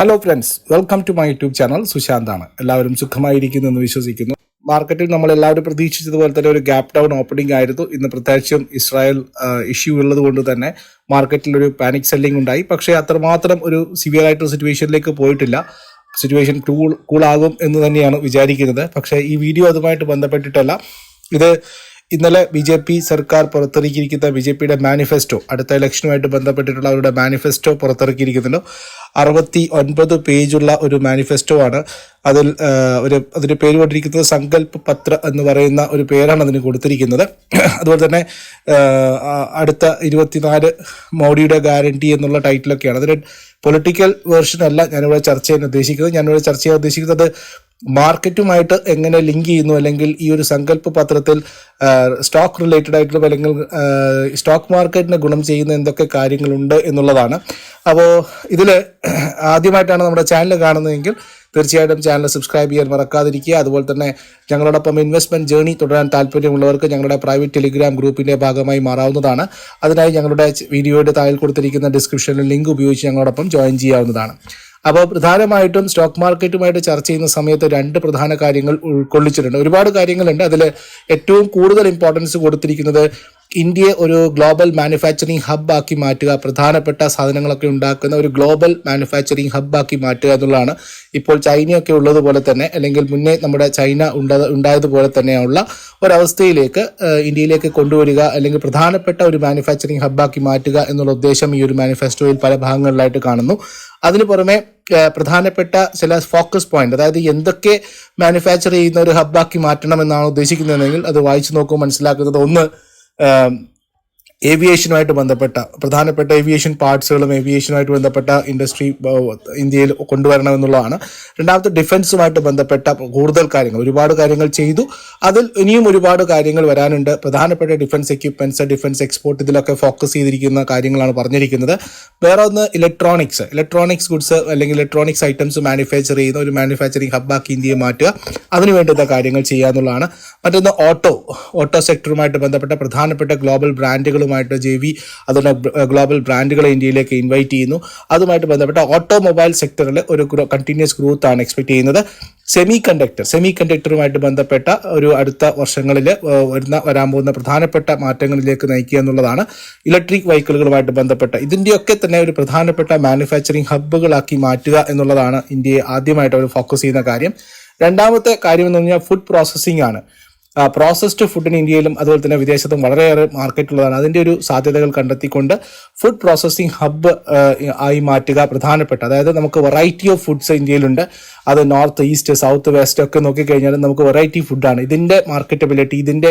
Hello friends welcome to my YouTube channel സുശാന്താണ് എല്ലാവരും സുഖമായിരിക്കുന്നു എന്ന് വിശ്വസിക്കുന്നു. മാർക്കറ്റിൽ നമ്മൾ എല്ലാവരും പ്രതീക്ഷിച്ചതുപോലെ തന്നെ ഒരു ഗ്യാപ് ഡൗൺ ഓപ്പണിംഗ് ആയിരുന്നു. ഇന്ന് പ്രത്യേകിച്ചും ഇസ്രായേൽ ഇഷ്യൂ ഉള്ളത് കൊണ്ട് തന്നെ മാർക്കറ്റിൽ ഒരു പാനിക് സെല്ലിംഗ് ഉണ്ടായി. പക്ഷേ അത്രമാത്രം ഒരു സിവിയർ ആയിട്ടുള്ള സിറ്റുവേഷനിലേക്ക് പോയിട്ടില്ല. സിറ്റുവേഷൻ കൂൾ കൂളാകും എന്ന് തന്നെയാണ് വിചാരിക്കുന്നത്. പക്ഷേ ഈ വീഡിയോ അതുമായിട്ട് ബന്ധപ്പെട്ടിട്ടല്ല. ഇത് ഇന്നലെ ബി ജെ പി സർക്കാർ പുറത്തിറക്കിയിരിക്കുന്ന ബി ജെ പിയുടെ മാനിഫെസ്റ്റോ അടുത്ത ഇലക്ഷനുമായിട്ട് ബന്ധപ്പെട്ടിട്ടുള്ള അവരുടെ മാനിഫെസ്റ്റോ പുറത്തിറക്കിയിരിക്കുന്നുണ്ട്. അറുപത്തി ഒൻപത് പേജുള്ള ഒരു മാനിഫെസ്റ്റോ ആണ്. അതിൽ ഒരു അതിന് പേര് കൊണ്ടിരിക്കുന്നത് സങ്കല്പ് പത്ര എന്ന് പറയുന്ന ഒരു പേരാണ് അതിന് കൊടുത്തിരിക്കുന്നത്. അതുപോലെ തന്നെ അടുത്ത ഇരുപത്തിനാല് മോഡിയുടെ ഗ്യാരണ്ടി എന്നുള്ള ടൈറ്റിലൊക്കെയാണ്. അതിന് പൊളിറ്റിക്കൽ വേർഷൻ അല്ല ഞാനിവിടെ ചർച്ച ചെയ്യാൻ ഉദ്ദേശിക്കുന്നത്. ഞാനിവിടെ ചർച്ച ചെയ്യാൻ ഉദ്ദേശിക്കുന്നത് മാർക്കറ്റുമായിട്ട് എങ്ങനെ ലിങ്ക് ചെയ്യുന്നു? അല്ലെങ്കിൽ ഈ ഒരു സങ്കല്പ പത്രത്തിൽ സ്റ്റോക്ക് റിലേറ്റഡ് ആയിട്ടുള്ള അല്ലെങ്കിൽ സ്റ്റോക്ക് മാർക്കറ്റിനെ ഗുണം ചെയ്യുന്ന എന്തൊക്കെ കാര്യങ്ങളുണ്ട് എന്നുള്ളതാണ്. അപ്പോൾ ഇതിൽ ആദ്യമായിട്ടാണ് നമ്മുടെ ചാനൽ കാണുന്നതെങ്കിൽ തീർച്ചയായിട്ടും ചാനൽ സബ്സ്ക്രൈബ് ചെയ്യാൻ മറക്കാതിരിക്കുക. അതുപോലെ തന്നെ ഞങ്ങളോടൊപ്പം ഇൻവെസ്റ്റ്മെന്റ് ജേണി തുടരാൻ താല്പര്യമുള്ളവർക്ക് ഞങ്ങളുടെ പ്രൈവറ്റ് ടെലിഗ്രാം ഗ്രൂപ്പിന്റെ ഭാഗമായി മാറാവുന്നതാണ്. അതിനായി ഞങ്ങളുടെ വീഡിയോയുടെ താഴെ കൊടുത്തിരിക്കുന്ന ഡിസ്ക്രിപ്ഷനിൽ ലിങ്ക് ഉപയോഗിച്ച് ഞങ്ങളോടൊപ്പം ജോയിൻ ചെയ്യാവുന്നതാണ്. അപ്പോൾ പ്രധാനമായിട്ടും സ്റ്റോക്ക് മാർക്കറ്റുമായിട്ട് ചർച്ച ചെയ്യുന്ന സമയത്ത് രണ്ട് പ്രധാന കാര്യങ്ങൾ ഉൾക്കൊള്ളിച്ചിട്ടുണ്ട്. ഒരുപാട് കാര്യങ്ങളുണ്ട്. അതിൽ ഏറ്റവും കൂടുതൽ ഇമ്പോർട്ടൻസ് കൊടുത്തിരിക്കുന്നത് ഇന്ത്യയെ ഒരു ഗ്ലോബൽ മാനുഫാക്ചറിങ് ഹബ് ആക്കി മാറ്റുക പ്രധാനപ്പെട്ട സാധനങ്ങളൊക്കെ ഉണ്ടാക്കുന്ന ഒരു ഗ്ലോബൽ മാനുഫാക്ചറിങ് ഹബ് ആക്കി മാറ്റുക എന്നുള്ളതാണ് ഇപ്പോൾ ചൈനയൊക്കെ ഉള്ളതുപോലെ തന്നെ അല്ലെങ്കിൽ മുന്നേ നമ്മുടെ ചൈന ഉണ്ട ഉണ്ടായതുപോലെ തന്നെയുള്ള ഒരവസ്ഥയിലേക്ക് ഇന്ത്യയിലേക്ക് കൊണ്ടുവരിക അല്ലെങ്കിൽ പ്രധാനപ്പെട്ട ഒരു മാനുഫാക്ചറിങ് ഹബ്ബാക്കി മാറ്റുക എന്നുള്ള ഉദ്ദേശം ഈ ഒരു മാനിഫെസ്റ്റോയിൽ പല ഭാഗങ്ങളിലായിട്ട് കാണുന്നു. അതിനു പുറമെ പ്രധാനപ്പെട്ട ചില ഫോക്കസ് പോയിന്റ് അതായത് എന്തൊക്കെ മാനുഫാക്ചർ ചെയ്യുന്ന ഒരു ഹബ്ബാക്കി മാറ്റണം എന്നാണ് ഉദ്ദേശിക്കുന്നതെങ്കിൽ അത് വായിച്ചു നോക്കുമ്പോൾ മനസ്സിലാക്കുന്നത് ഒന്ന് Um, ഏവിയേഷനുമായിട്ട് ബന്ധപ്പെട്ട പ്രധാനപ്പെട്ട ഏവിയേഷൻ പാർട്സുകളും ഏവിയേഷനുമായിട്ട് ബന്ധപ്പെട്ട ഇൻഡസ്ട്രി ഇന്ത്യയിൽ കൊണ്ടുവരണമെന്നുള്ളതാണ് രണ്ടാമത്തെ ഡിഫൻസുമായിട്ട് ബന്ധപ്പെട്ട കൂടുതൽ കാര്യങ്ങൾ. ഒരുപാട് കാര്യങ്ങൾ ചെയ്തു. അതിൽ ഇനിയും ഒരുപാട് കാര്യങ്ങൾ വരാനുണ്ട്. പ്രധാനപ്പെട്ട ഡിഫൻസ് എക്യുപ്മെന്റ്സ് ഡിഫൻസ് എക്സ്പോർട്ട് ഇതിലൊക്കെ ഫോക്കസ് ചെയ്തിരിക്കുന്ന കാര്യങ്ങളാണ് പറഞ്ഞിരിക്കുന്നത്. വേറെ ഒന്ന് ഇലക്ട്രോണിക്സ് ഇലക്ട്രോണിക്സ് ഗുഡ്സ് അല്ലെങ്കിൽ ഇലക്ട്രോണിക്സ് ഐറ്റംസ് മാനുഫാക്ചർ ചെയ്യുന്ന ഒരു മാനുഫാക്ചറിങ് ഹബ്ബാക്കി ഇന്ത്യയെ മാറ്റുക. അതിനു വേണ്ടുന്ന കാര്യങ്ങൾ ചെയ്യാന്നുള്ളതാണ് മറ്റൊന്ന് ഓട്ടോ ഓട്ടോ സെക്ടറുമായിട്ട് ബന്ധപ്പെട്ട പ്രധാനപ്പെട്ട ഗ്ലോബൽ ബ്രാൻഡുകളുമായിട്ട് ജെ വി അതുപോലെ ഗ്ലോബൽ ബ്രാൻഡുകളെ ഇന്ത്യയിലേക്ക് ഇൻവൈറ്റ് ചെയ്യുന്നു. അതുമായിട്ട് ബന്ധപ്പെട്ട ഓട്ടോമൊബൈൽ സെക്ടറിൽ ഒരു കണ്ടിന്യൂസ് ഗ്രോത്ത് ആണ് എക്സ്പെക്ട് ചെയ്യുന്നത്. സെമി കണ്ടക്ടർ സെമി കണ്ടക്ടറുമായിട്ട് ബന്ധപ്പെട്ട ഒരു അടുത്ത വർഷങ്ങളിൽ വരുന്ന വരാൻ പോകുന്ന പ്രധാനപ്പെട്ട മാറ്റങ്ങളിലേക്ക് നയിക്കുക എന്നുള്ളതാണ് ഇലക്ട്രിക് വെഹിക്കിളുകളുമായിട്ട് ബന്ധപ്പെട്ട. ഇതിന്റെയൊക്കെ തന്നെ ഒരു പ്രധാനപ്പെട്ട മാനുഫാക്ചറിങ് ഹബ്ബുകളാക്കി മാറ്റുക എന്നുള്ളതാണ് ഇന്ത്യയെ ആദ്യമായിട്ട് അവർ ഫോക്കസ് ചെയ്യുന്ന കാര്യം. രണ്ടാമത്തെ കാര്യം എന്ന് പറഞ്ഞാൽ ഫുഡ് പ്രോസസ്സിംഗ് ആണ്. പ്രോസസ്ഡ് ഫുഡിന് ഇന്ത്യയിലും അതുപോലെ തന്നെ വിദേശത്തും വളരെയേറെ മാർക്കറ്റുള്ളതാണ്. അതിന്റെ ഒരു സാധ്യതകൾ കണ്ടെത്തിക്കൊണ്ട് ഫുഡ് പ്രോസസ്സിംഗ് ഹബ്ബ് ആയി മാറ്റുക പ്രധാനപ്പെട്ട. അതായത് നമുക്ക് വെറൈറ്റി ഓഫ് ഫുഡ്സ് ഇന്ത്യയിലുണ്ട്. അത് നോർത്ത് ഈസ്റ്റ് സൗത്ത് വെസ്റ്റ് ഒക്കെ നോക്കിക്കഴിഞ്ഞാൽ നമുക്ക് വെറൈറ്റി ഫുഡാണ് ഇതിന്റെ മാർക്കറ്റബിലിറ്റി ഇതിന്റെ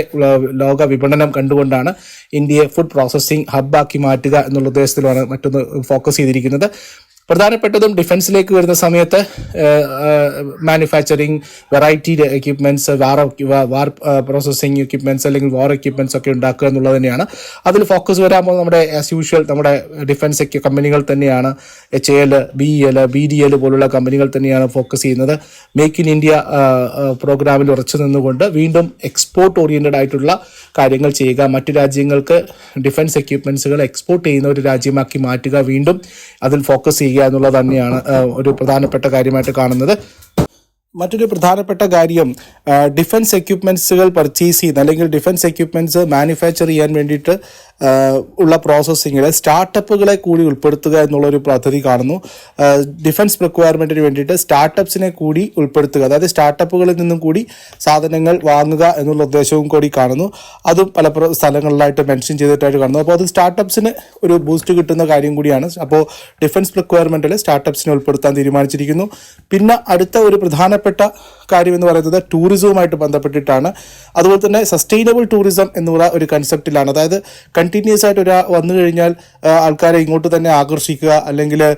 ലോക വിപണനം കണ്ടുകൊണ്ടാണ് ഇന്ത്യയെ ഫുഡ് പ്രോസസ്സിംഗ് ഹബ്ബാക്കി മാറ്റുക എന്നുള്ള ഉദ്ദേശത്തിലാണ് മറ്റൊന്ന് ഫോക്കസ് ചെയ്തിരിക്കുന്നത്. പ്രധാനപ്പെട്ടതും ഡിഫൻസിലേക്ക് വരുന്ന സമയത്ത് manufacturing variety equipments war war processing equipments അല്ലെങ്കിൽ വാർ എക്യുപ്മെന്റ്സ് ഒക്കെ ഉണ്ടാക്കുക എന്നുള്ളത് തന്നെയാണ്. അതിൽ ഫോക്കസ് വരാമോ നമ്മുടെ ആസ് യൂഷ്വൽ നമ്മുടെ ഡിഫൻസ് കമ്പനികൾ തന്നെയാണ്. H L B L B D L പോലുള്ള കമ്പനികൾ തന്നെയാണ് ഫോക്കസ് ചെയ്യുന്നത്. മേക്ക് ഇൻ ഇന്ത്യ പ്രോഗ്രാമിൽ ഉറച്ചു നിന്നുകൊണ്ട് വീണ്ടും എക്സ്പോർട്ട് ഓറിയന്റഡ് ആയിട്ടുള്ള കാര്യങ്ങൾ ചെയ്യുക. മറ്റു രാജ്യങ്ങൾക്ക് ഡിഫൻസ് എക്യുപ്മെന്റ്സുകൾ എക്സ്പോർട്ട് ചെയ്യുന്ന ഒരു രാജ്യമാക്കി മാറ്റുക. വീണ്ടും അതിൽ ഫോക്കസ് ചെയ്യുക എന്നുള്ളത് തന്നെയാണ് ഒരു പ്രധാനപ്പെട്ട കാര്യമായിട്ട് കാണുന്നത്. മറ്റൊരു പ്രധാനപ്പെട്ട കാര്യം ഡിഫൻസ് എക്യുപ്മെൻസുകൾ പർച്ചേസ് ചെയ്യുന്ന അല്ലെങ്കിൽ ഡിഫൻസ് എക്യുപ്മെന്റ്സ് മാനുഫാക്ചർ ചെയ്യാൻ വേണ്ടിയിട്ട് ഉള്ള പ്രോസസ്സിങ്ങിൽ സ്റ്റാർട്ടപ്പുകളെ കൂടി ഉൾപ്പെടുത്തുക എന്നുള്ളൊരു പദ്ധതി കാണുന്നു. ഡിഫൻസ് റിക്വയർമെന്റിന് വേണ്ടിയിട്ട് സ്റ്റാർട്ടപ്സിനെ കൂടി ഉൾപ്പെടുത്തുക. അതായത് സ്റ്റാർട്ടപ്പുകളിൽ നിന്നും കൂടി സാധനങ്ങൾ വാങ്ങുക എന്നുള്ള ഉദ്ദേശവും കൂടി കാണുന്നു. അതും പല സ്ഥലങ്ങളിലായിട്ട് മെൻഷൻ ചെയ്തിട്ടായിട്ട് കാണുന്നു. അപ്പോൾ അത് സ്റ്റാർട്ടപ്സിന് ഒരു ബൂസ്റ്റ് കിട്ടുന്ന കാര്യം കൂടിയാണ്. അപ്പോൾ ഡിഫൻസ് റിക്വയർമെന്റിൽ സ്റ്റാർട്ടപ്സിനെ ഉൾപ്പെടുത്താൻ തീരുമാനിച്ചിരിക്കുന്നു. പിന്നെ അടുത്ത ഒരു പ്രധാനപ്പെട്ട കാര്യം എന്ന് പറയുന്നത് ടൂറിസവുമായിട്ട് ബന്ധപ്പെട്ടിട്ടാണ്. അതുപോലെ തന്നെ സസ്റ്റൈനബിൾ ടൂറിസം എന്നുള്ള ഒരു കൺസെപ്റ്റിലാണ് അതായത് കണ്ടിന്യൂസ് ആയിട്ട് ഒരു വന്നു കഴിഞ്ഞാൽ ആൾക്കാരെ ഇങ്ങോട്ട് തന്നെ ആകർഷിക്കുക അല്ലെങ്കിൽ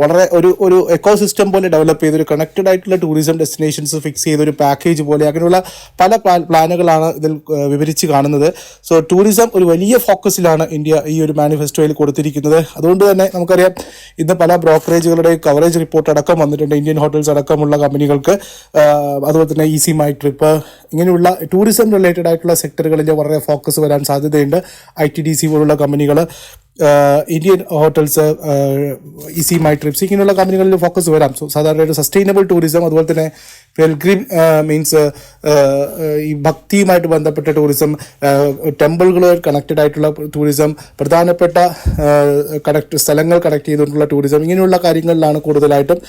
വളരെ ഒരു ഒരു എക്കോ സിസ്റ്റം പോലെ ഡെവലപ്പ് ചെയ്ത് ഒരു കണക്റ്റഡ് ആയിട്ടുള്ള ടൂറിസം ഡെസ്റ്റിനേഷൻസ് ഫിക്സ് ചെയ്ത ഒരു പാക്കേജ് പോലെ അങ്ങനെയുള്ള പല പ്ലാ- പ്ലാനുകളാണ് ഇതിൽ വിവരിച്ച് കാണുന്നത്. സോ ടൂറിസം ഒരു വലിയ ഫോക്കസിലാണ് ഇന്ത്യ ഈ ഒരു മാനിഫെസ്റ്റോയിൽ കൊടുത്തിരിക്കുന്നത്. അതുകൊണ്ട് തന്നെ നമുക്കറിയാം ഇന്ന് പല ബ്രോക്കറേജുകളുടെയും കവറേജ് റിപ്പോർട്ട് അടക്കം വന്നിട്ടുണ്ട്. ഇന്ത്യൻ ഹോട്ടൽസ് അടക്കമുള്ള കമ്പനികൾക്ക് ആ, അതുപോലെ തന്നെ ഈസി മൈ ട്രിപ്പ് ഇങ്ങനെയുള്ള ടൂറിസം റിലേറ്റഡ് ആയിട്ടുള്ള സെക്ടറുകളിൽ വളരെ ഫോക്കസ് വരാൻ സാധ്യതയുണ്ട്. ഐ ടി ഡി സി പോലുള്ള കമ്പനികൾ Indian hotels easy my trips ഇങ്ങനെയുള്ള കമ്പനികളിൽ ഫോക്കസ് വരാം. സോ സാധാരണ ഒരു സസ്റ്റൈനബിൾ ടൂറിസം അതുപോലെ തന്നെ പെൽഗ്രിം മീൻസ് ഈ ഭക്തിയുമായിട്ട് ബന്ധപ്പെട്ട ടൂറിസം ടെമ്പിളുകൾ കണക്റ്റഡ് ആയിട്ടുള്ള ടൂറിസം പ്രധാനപ്പെട്ട കണക്ട് സ്ഥലങ്ങൾ കണക്ട് ചെയ്തുകൊണ്ടുള്ള ടൂറിസം ഇങ്ങനെയുള്ള കാര്യങ്ങളിലാണ് കൂടുതലായിട്ടും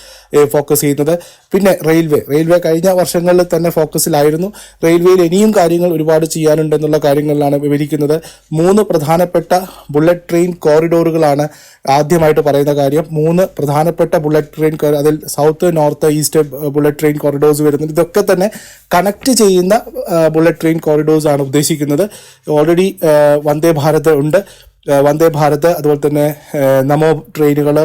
ഫോക്കസ് ചെയ്യുന്നത്. പിന്നെ റെയിൽവേ റെയിൽവേ കഴിഞ്ഞ വർഷങ്ങളിൽ തന്നെ ഫോക്കസിലായിരുന്നു റെയിൽവേയിൽ ഇനിയും കാര്യങ്ങൾ ഒരുപാട് ചെയ്യാനുണ്ടെന്നുള്ള കാര്യങ്ങളിലാണ് വിവരിക്കുന്നത്. മൂന്ന് പ്രധാനപ്പെട്ട ബുള്ളറ്റ് ട്രെയിൻ കോറിഡോറുകളാണ് ആദ്യമായിട്ട് പറയുന്ന കാര്യം. മൂന്ന് പ്രധാനപ്പെട്ട ബുള്ളറ്റ് ട്രെയിൻ അതിൽ south north east bullet train corridors വരുന്നുണ്ട്. ഇതൊക്കെ തന്നെ കണക്ട് ചെയ്യുന്ന ബുള്ളറ്റ് ട്രെയിൻ കോറിഡോഴ്സ് ആണ് ഉദ്ദേശിക്കുന്നത്. ഓൾറെഡി വന്ദേ ഭാരത് ഉണ്ട്. വന്ദേ ഭാരത് അതുപോലെ തന്നെ നമോ ട്രെയിനുകൾ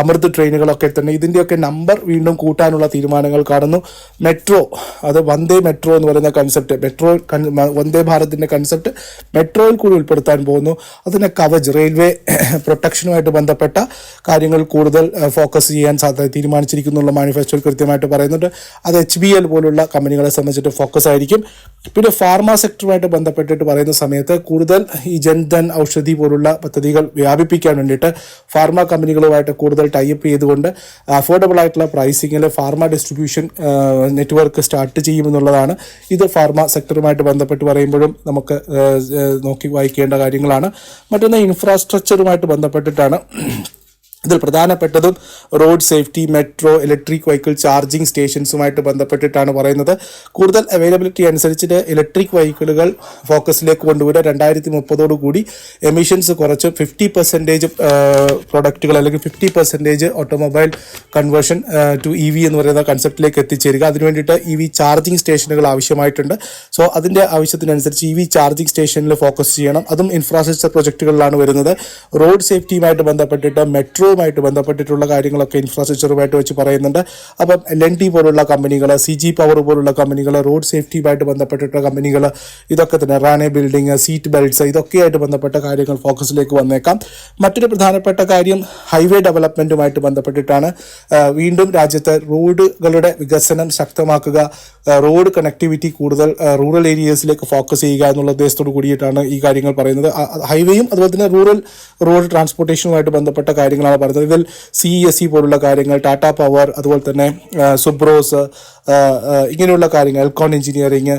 അമൃത് ട്രെയിനുകളൊക്കെ തന്നെ ഇതിന്റെയൊക്കെ നമ്പർ വീണ്ടും കൂട്ടാനുള്ള തീരുമാനങ്ങൾ കാണുന്നു. മെട്രോ അത് വന്ദേ മെട്രോ എന്ന് പറയുന്ന കൺസെപ്റ്റ് മെട്രോ വന്ദേ ഭാരതിന്റെ കൺസെപ്റ്റ് മെട്രോയിൽ കൂടി ഉൾപ്പെടുത്താൻ പോകുന്നു. അതിനെ കവച് റെയിൽവേ പ്രൊട്ടക്ഷനുമായിട്ട് ബന്ധപ്പെട്ട കാര്യങ്ങൾ കൂടുതൽ ഫോക്കസ് ചെയ്യാൻ സാധ്യത തീരുമാനിച്ചിരിക്കുന്നുള്ള മാനിഫെസ്റ്റോയിൽ കൃത്യമായിട്ട് പറയുന്നുണ്ട്. അത് എച്ച് ബി എൽ പോലുള്ള കമ്പനികളെ സംബന്ധിച്ചിട്ട് ഫോക്കസ് ആയിരിക്കും. പിന്നെ ഫാർമ സെക്ടറുമായിട്ട് ബന്ധപ്പെട്ടിട്ട് പറയുന്ന സമയത്ത് കൂടുതൽ ഈ ജൻധൻ ഔഷധി പോലുള്ള പദ്ധതികൾ വ്യാപിപ്പിക്കാൻ വേണ്ടിയിട്ട് ഫാർമ കമ്പനികളുമായിട്ട് കൂടുതൽ ടൈപ്പ് ചെയ്തുകൊണ്ട് അഫോർഡബിൾ ആയിട്ടുള്ള പ്രൈസിങ്ങിൽ ഫാർമ ഡിസ്ട്രിബ്യൂഷൻ നെറ്റ്വർക്ക് സ്റ്റാർട്ട് ചെയ്യുമെന്നുള്ളതാണ് ഇത് ഫാർമ സെക്ടറുമായിട്ട് ബന്ധപ്പെട്ട് പറയുമ്പോഴും നമുക്ക് നോക്കി വായിക്കേണ്ട കാര്യങ്ങളാണ്. മറ്റൊന്ന് ഇൻഫ്രാസ്ട്രക്ചറുമായിട്ട് ബന്ധപ്പെട്ടിട്ടാണ് ഇതിൽ പ്രധാനപ്പെട്ടതും road safety metro electric vehicle charging സ്റ്റേഷൻസുമായിട്ട് ബന്ധപ്പെട്ടിട്ടാണ് പറയുന്നത്. കൂടുതൽ അവൈലബിലിറ്റി അനുസരിച്ചിട്ട് ഇലക്ട്രിക് വെഹിക്കിളുകൾ ഫോക്കസിലേക്ക് കൊണ്ടുവരിക. രണ്ടായിരത്തി മുപ്പതോടുകൂടി എമിഷൻസ് കുറച്ച് ഫിഫ്റ്റി പെർസെന്റേജ് പ്രൊഡക്റ്റുകൾ അല്ലെങ്കിൽ fifty percentage automobile conversion to E V എന്ന് പറയുന്ന കൺസെപ്റ്റിലേക്ക് എത്തിച്ചേരുക. അതിനു വേണ്ടിയിട്ട് ഇ വി ചാർജിംഗ് സ്റ്റേഷനുകൾ ആവശ്യമായിട്ടുണ്ട്. സോ അതിന്റെ ആവശ്യത്തിനനുസരിച്ച് ഇ വി ചാർജിംഗ് സ്റ്റേഷനിൽ ഫോക്കസ് ചെയ്യണം. അതും ഇൻഫ്രാസ്ട്രക്ചർ പ്രൊജക്റ്റുകളിലാണ് വരുന്നത്. റോഡ് സേഫ്റ്റിയുമായിട്ട് ബന്ധപ്പെട്ടിട്ട് മെട്രോയുമായിട്ട് ബന്ധപ്പെട്ടിട്ടുള്ള കാര്യങ്ങളൊക്കെ ഇൻഫ്രാസ്ട്രക്ചറുമായിട്ട് വെച്ച് പറയുന്നുണ്ട്. അപ്പം എൽ എൻ ടി പോലുള്ള കമ്പനികൾ സി ജി പവർ പോലുള്ള കമ്പനികൾ റോഡ് സേഫ്റ്റിയുമായിട്ട് ബന്ധപ്പെട്ടിട്ടുള്ള കമ്പനികൾ ഇതൊക്കെ തന്നെ റാനെ ബിൽഡിംഗ് സീറ്റ് ബെൽറ്റ്സ് ഇതൊക്കെയായിട്ട് ബന്ധപ്പെട്ട കാര്യങ്ങൾ ഫോക്കസിലേക്ക് വന്നേക്കാം. മറ്റൊരു പ്രധാനപ്പെട്ട കാര്യം ഹൈവേ ഡെവലപ്മെന്റുമായിട്ട് ബന്ധപ്പെട്ടിട്ടാണ്. വീണ്ടും രാജ്യത്തെ റോഡുകളുടെ വികസനം ശക്തമാക്കുക റോഡ് കണക്ടിവിറ്റി കൂടുതൽ റൂറൽ ഏരിയസിലേക്ക് ഫോക്കസ് ചെയ്യുക എന്നുള്ള ഉദ്ദേശത്തോട് കൂടിയിട്ടാണ് ഈ കാര്യങ്ങൾ പറയുന്നത്. ഹൈവേയും അതുപോലെ തന്നെ റൂറൽ റോഡ് ട്രാൻസ്പോർട്ടേഷനുമായിട്ട് ബന്ധപ്പെട്ട കാര്യങ്ങളാണ് പറയുന്നത് ഇതിൽ സി എസ് സി പോലുള്ള കാര്യങ്ങൾ ടാറ്റ പവർ അതുപോലെ തന്നെ സുബ്രോസ് ഇങ്ങനെയുള്ള കാര്യങ്ങൾ എൽക്കോൺ എഞ്ചിനീയറിങ്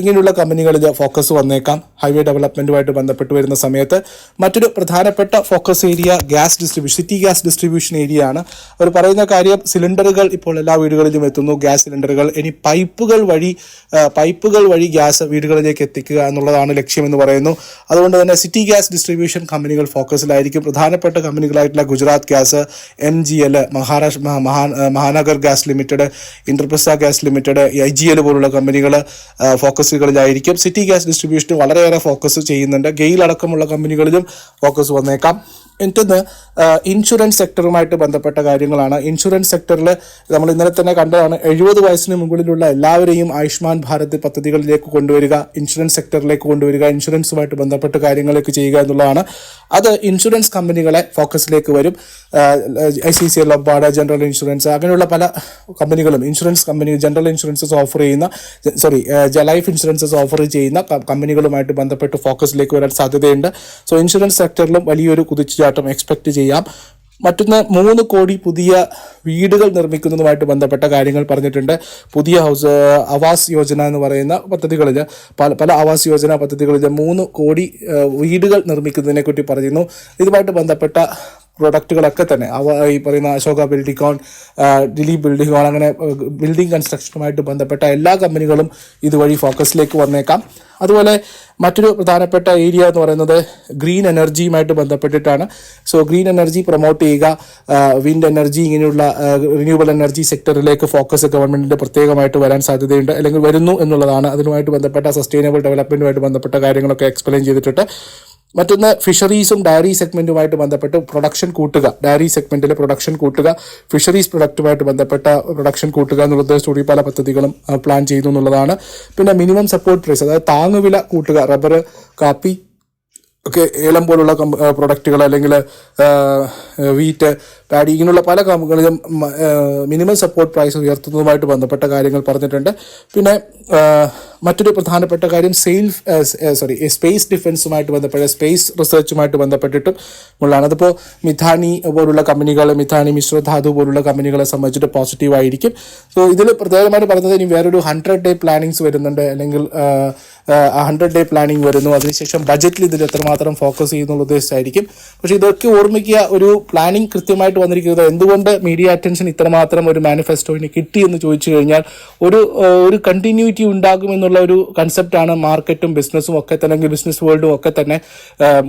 ഇങ്ങനെയുള്ള കമ്പനികളിൽ ഫോക്കസ് വന്നേക്കാം. ഹൈവേ ഡെവലപ്മെന്റുമായിട്ട് ബന്ധപ്പെട്ട് വരുന്ന സമയത്ത് മറ്റൊരു പ്രധാനപ്പെട്ട focus area gas distribution city gas distribution area ആണ്. അവർ പറയുന്ന കാര്യം സിലിണ്ടറുകൾ ഇപ്പോൾ എല്ലാ വീടുകളിലും എത്തുന്നു. ഗ്യാസ് സിലിണ്ടറുകൾ ഇനി പൈപ്പുകൾ വഴി പൈപ്പുകൾ വഴി ഗ്യാസ് വീടുകളിലേക്ക് എത്തിക്കുക എന്നുള്ളതാണ് ലക്ഷ്യമെന്ന് പറയുന്നു. അതുകൊണ്ട് തന്നെ സിറ്റി ഗ്യാസ് ഡിസ്ട്രിബ്യൂഷൻ കമ്പനികൾ ഫോക്കസിലായിരിക്കും പ്രധാനപ്പെട്ട കമ്പനികളായിട്ടുള്ള Gujarat gas M G L Maharashtra Maha- Maha- Mahanagar gas limited Indraprastha gas limited I G L പോലുള്ള കമ്പനികൾ ഫോക്കസുകളിലായിരിക്കും. സിറ്റി ഗ്യാസ് ഡിസ്ട്രിബ്യൂഷന് വളരെയേറെ ഫോക്കസ് ചെയ്യുന്നുണ്ട്. ഗെയിൽ അടക്കമുള്ള കമ്പനികളിലും ഫോക്കസ് വന്നേക്കാം. മറ്റൊന്ന് ഇൻഷുറൻസ് സെക്ടറുമായിട്ട് ബന്ധപ്പെട്ട കാര്യങ്ങളാണ്. ഇൻഷുറൻസ് സെക്ടറിൽ നമ്മൾ ഇന്നലെ തന്നെ കണ്ടതാണ് എഴുപത് വയസ്സിന് മുകളിലുള്ള എല്ലാവരെയും ആയുഷ്മാൻ ഭാരത് പദ്ധതികളിലേക്ക് കൊണ്ടുവരിക ഇൻഷുറൻസ് സെക്ടറിലേക്ക് കൊണ്ടുവരിക ഇൻഷുറൻസുമായിട്ട് ബന്ധപ്പെട്ട കാര്യങ്ങളൊക്കെ ചെയ്യുക എന്നുള്ളതാണ് അത് ഇൻഷുറൻസ് കമ്പനികളെ ഫോക്കസിലേക്ക് വരും. I C C Lombard general insurance അങ്ങനെയുള്ള പല കമ്പനികളും insurance company general insurances offer ചെയ്യുന്ന സോറി ലൈഫ് ഇൻഷുറൻസസ് ഓഫർ ചെയ്യുന്ന കമ്പനികളുമായിട്ട് ബന്ധപ്പെട്ട് ഫോക്കസിലേക്ക് വരാൻ സാധ്യതയുണ്ട്. സോ ഇൻഷുറൻസ് സെക്ടറിലും വലിയൊരു കുതിച്ചുചാട്ടം എക്സ്പെക്ട് ചെയ്യാം. മറ്റൊന്ന് മൂന്ന് കോടി പുതിയ വീടുകൾ നിർമ്മിക്കുന്നതുമായിട്ട് ബന്ധപ്പെട്ട കാര്യങ്ങൾ പറഞ്ഞിട്ടുണ്ട്. പുതിയ ഹൗസ് ആവാസ് യോജന എന്ന് പറയുന്ന പദ്ധതികളിൽ പല പല ആവാസ് യോജന പദ്ധതികളിൽ മൂന്ന് കോടി വീടുകൾ നിർമ്മിക്കുന്നതിനെ പറ്റി പറയുന്നു ഇതുമായിട്ട് ബന്ധപ്പെട്ട പ്രൊഡക്റ്റുകളൊക്കെ തന്നെ. അവ ഈ പറയുന്ന അശോക ബിൽഡിക്കോൺ ദിലീപ് ബിൽഡിക്കോൺ അങ്ങനെ ബിൽഡിംഗ് കൺസ്ട്രക്ഷനുമായിട്ട് ബന്ധപ്പെട്ട എല്ലാ കമ്പനികളും ഇതുവഴി ഫോക്കസിലേക്ക് വന്നേക്കാം. അതുപോലെ മറ്റൊരു പ്രധാനപ്പെട്ട ഏരിയ എന്ന് പറയുന്നത് ഗ്രീൻ എനർജിയുമായിട്ട് ബന്ധപ്പെട്ടിട്ടാണ്. സോ ഗ്രീൻ എനർജി പ്രൊമോട്ട് ചെയ്യുക വിൻഡ് എനർജി ഇങ്ങനെയുള്ള റിന്യൂവബിൾ എനർജി സെക്ടറിലേക്ക് ഫോക്കസ് ഗവൺമെന്റിന്റെ പ്രത്യേകമായിട്ട് വരാൻ സാധ്യതയുണ്ട് അല്ലെങ്കിൽ വരുന്നു എന്നുള്ളതാണ്. അതിനുമായിട്ട് ബന്ധപ്പെട്ട സസ്റ്റൈനബിൾ ഡെവലപ്മെന്റുമായിട്ട് ബന്ധപ്പെട്ട കാര്യങ്ങളൊക്കെ എക്സ്പ്ലെയിൻ ചെയ്തിട്ടുണ്ട്. മറ്റൊന്ന് ഫിഷറീസും ഡയറി സെഗ്മെന്റുമായിട്ട് ബന്ധപ്പെട്ട് പ്രൊഡക്ഷൻ കൂട്ടുക. ഡയറി സെഗ്മെന്റിലെ പ്രൊഡക്ഷൻ കൂട്ടുക ഫിഷറീസ് പ്രൊഡക്റ്റുമായിട്ട് ബന്ധപ്പെട്ട പ്രൊഡക്ഷൻ കൂട്ടുക എന്നുള്ളത് ഉദ്ദേശത്തോടെ പല പദ്ധതികളും പ്ലാൻ ചെയ്യുന്നു എന്നുള്ളതാണ്. പിന്നെ മിനിമം സപ്പോർട്ട് പ്രൈസ് അതായത് താങ്ങുവില കൂട്ടുക റബ്ബർ കാപ്പി ഒക്കെ ഏലം പോലുള്ള പ്രൊഡക്റ്റുകൾ അല്ലെങ്കിൽ വീറ്റ് പാഡി ഇങ്ങനെയുള്ള പല കമ്പനികളിലും മിനിമം സപ്പോർട്ട് പ്രൈസ് ഉയർത്തുന്നതുമായിട്ട് ബന്ധപ്പെട്ട കാര്യങ്ങൾ പറഞ്ഞിട്ടുണ്ട്. പിന്നെ മറ്റൊരു പ്രധാനപ്പെട്ട കാര്യം സെയിൽ സോറി സ്പേസ് ഡിഫൻസുമായിട്ട് ബന്ധപ്പെട്ട സ്പേസ് റിസർച്ചുമായിട്ട് ബന്ധപ്പെട്ടിട്ടും ഉള്ളതാണ്. അതിപ്പോൾ മിഥാനി പോലുള്ള കമ്പനികൾ മിഥാനി മിശ്രധാതു പോലുള്ള കമ്പനികളെ സംബന്ധിച്ചിട്ട് പോസിറ്റീവ് ആയിരിക്കും. സോ ഇതിൽ പ്രത്യേകമായിട്ട് പറയുന്നത് ഇനി വേറൊരു ഹൺഡ്രഡ് ഡേ പ്ലാനിങ്സ് വരുന്നുണ്ട്. അല്ലെങ്കിൽ ഹൺഡ്രഡ് ഡേ പ്ലാനിങ് വരുന്നു. അതിനുശേഷം ബജറ്റിൽ ഇതിൽ എത്രമാത്രം ഫോക്കസ് ചെയ്യുന്നുള്ള ഉദ്ദേശിച്ചായിരിക്കും. പക്ഷേ ഇതൊക്കെ ഓർമ്മിക്കുക ഒരു പ്ലാനിങ് കൃത്യമായിട്ട് വന്നിരിക്കുന്നത് എന്തുകൊണ്ട് മീഡിയ അറ്റൻഷൻ ഇത്രമാത്രം ഒരു മാനിഫെസ്റ്റോയിന് കിട്ടി എന്ന് ചോദിച്ചു കഴിഞ്ഞാൽ ഒരു ഒരു കണ്ടിന്യൂറ്റി ഉണ്ടാകുമെന്നുള്ള ഒരു കൺസെപ്റ്റാണ് മാർക്കറ്റും ബിസിനസ്സും ഒക്കെ തന്നെ അല്ലെങ്കിൽ ബിസിനസ് വേൾഡും ഒക്കെ തന്നെ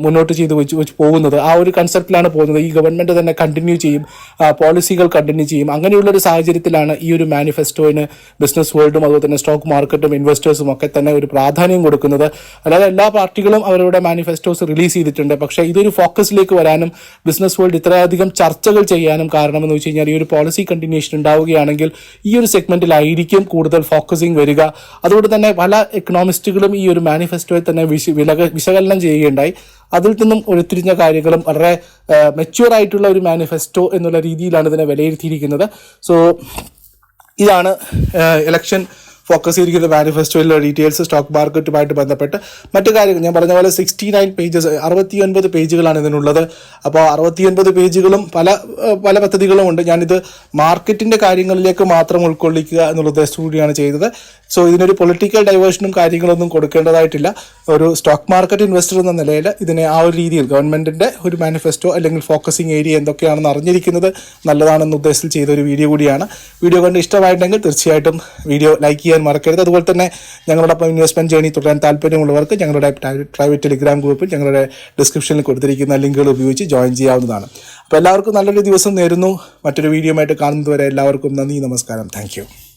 മുന്നോട്ട് ചെയ്ത് വെച്ച് വെച്ച് പോകുന്നത്. ആ ഒരു കൺസെപ്റ്റിലാണ് പോകുന്നത്. ഈ ഗവൺമെന്റ് തന്നെ കണ്ടിന്യൂ ചെയ്യും പോളിസികൾ കണ്ടിന്യൂ ചെയ്യും. അങ്ങനെയുള്ള ഒരു സാഹചര്യത്തിലാണ് ഈ ഒരു മാനിഫെസ്റ്റോയിന് ബിസിനസ് വേൾഡും അതുപോലെ തന്നെ സ്റ്റോക്ക് മാർക്കറ്റും ഇൻവെസ്റ്റേഴ്സും ഒക്കെ തന്നെ ഒരു പ്രാധാന്യം കൊടുക്കുന്നത്. അല്ലാതെ എല്ലാ പാർട്ടികളും അവരുടെ മാനിഫെസ്റ്റോസ് റിലീസ് ചെയ്തിട്ടുണ്ട്. പക്ഷേ ഇതൊരു ഫോക്കസിലേക്ക് വരാനും ബിസിനസ് വേൾഡ് ഇത്രയധികം ചർച്ചകൾ ചെയ്യാനും കാരണമെന്ന് വെച്ച് കഴിഞ്ഞാൽ ഈ ഒരു പോളിസി കണ്ടിന്യൂഷൻ ഉണ്ടാവുകയാണെങ്കിൽ ഈ ഒരു സെഗ്മെന്റിലായിരിക്കും കൂടുതൽ ഫോക്കസിങ് വരിക. അതുകൊണ്ട് തന്നെ പല എക്കണോമിസ്റ്റുകളും ഈ ഒരു മാനിഫെസ്റ്റോയിൽ തന്നെ വിശകലനം ചെയ്യുകയുണ്ടായി. അതിൽ നിന്നും ഉരുത്തിരിഞ്ഞ കാര്യങ്ങളും വളരെ മെച്യൂർ ആയിട്ടുള്ള ഒരു മാനിഫെസ്റ്റോ എന്നുള്ള രീതിയിലാണ് ഇതിനെ വിലയിരുത്തിയിരിക്കുന്നത്. സോ ഇതാണ് ഇലക്ഷൻ ഫോക്കസ് ചെയ്തിരിക്കുന്ന മാനിഫെസ്റ്റോയിലെ ഡീറ്റെയിൽസ് സ്റ്റോക്ക് മാർക്കറ്റുമായിട്ട് ബന്ധപ്പെട്ട് മറ്റു കാര്യങ്ങൾ. ഞാൻ പറഞ്ഞ പോലെ സിക്സ്റ്റി നയൻ പേജസ് അറുപത്തി ഒൻപത് പേജുകളാണ് ഇതിനുള്ളത്. അപ്പോൾ അറുപത്തി ഒൻപത് പേജുകളും പല പല പദ്ധതികളും ഉണ്ട്. ഞാനിത് മാർക്കറ്റിന്റെ കാര്യങ്ങളിലേക്ക് മാത്രം ഉൾക്കൊള്ളിക്കുക എന്നുള്ള ഉദ്ദേശത്തോടുകൂടിയാണ് ചെയ്തത്. സോ ഇതിനൊരു പൊളിറ്റിക്കൽ ഡൈവേഷനും കാര്യങ്ങളൊന്നും കൊടുക്കേണ്ടതായിട്ടില്ല. ഒരു സ്റ്റോക്ക് മാർക്കറ്റ് ഇൻവെസ്റ്റർ എന്ന നിലയിൽ ഇതിനെ ആ ഒരു രീതിയിൽ ഗവൺമെന്റിന്റെ ഒരു മാനിഫെസ്റ്റോ അല്ലെങ്കിൽ ഫോക്കസിങ് ഏരിയ എന്തൊക്കെയാണെന്ന് അറിഞ്ഞിരിക്കുന്നത് നല്ലതാണെന്ന ഉദ്ദേശത്തിൽ ചെയ്ത ഒരു വീഡിയോ കൂടിയാണ്. വീഡിയോ കണ്ട് ഇഷ്ടമായിട്ടുണ്ടെങ്കിൽ തീർച്ചയായിട്ടും വീഡിയോ ലൈക്ക് ചെയ്യാൻ മറക്കരുത്. അതുപോലെ തന്നെ ഞങ്ങളോടൊപ്പം ഇൻവെസ്റ്റ്മെന്റ് ജേണി തുടരാൻ താല്പര്യമുള്ളവർക്ക് ഞങ്ങളുടെ പ്രൈവറ്റ് ടെലിഗ്രാം ഗ്രൂപ്പിൽ ഞങ്ങളുടെ ഡിസ്ക്രിപ്ഷനിൽ കൊടുത്തിരിക്കുന്ന ലിങ്കുകൾ ഉപയോഗിച്ച് ജോയിൻ ചെയ്യാവുന്നതാണ്. അപ്പോൾ എല്ലാവർക്കും നല്ലൊരു ദിവസം നേരുന്നു. മറ്റൊരു വീഡിയോ ആയിട്ട് കാണുന്നതുവരെ എല്ലാവർക്കും നന്ദി നമസ്കാരം. താങ്ക്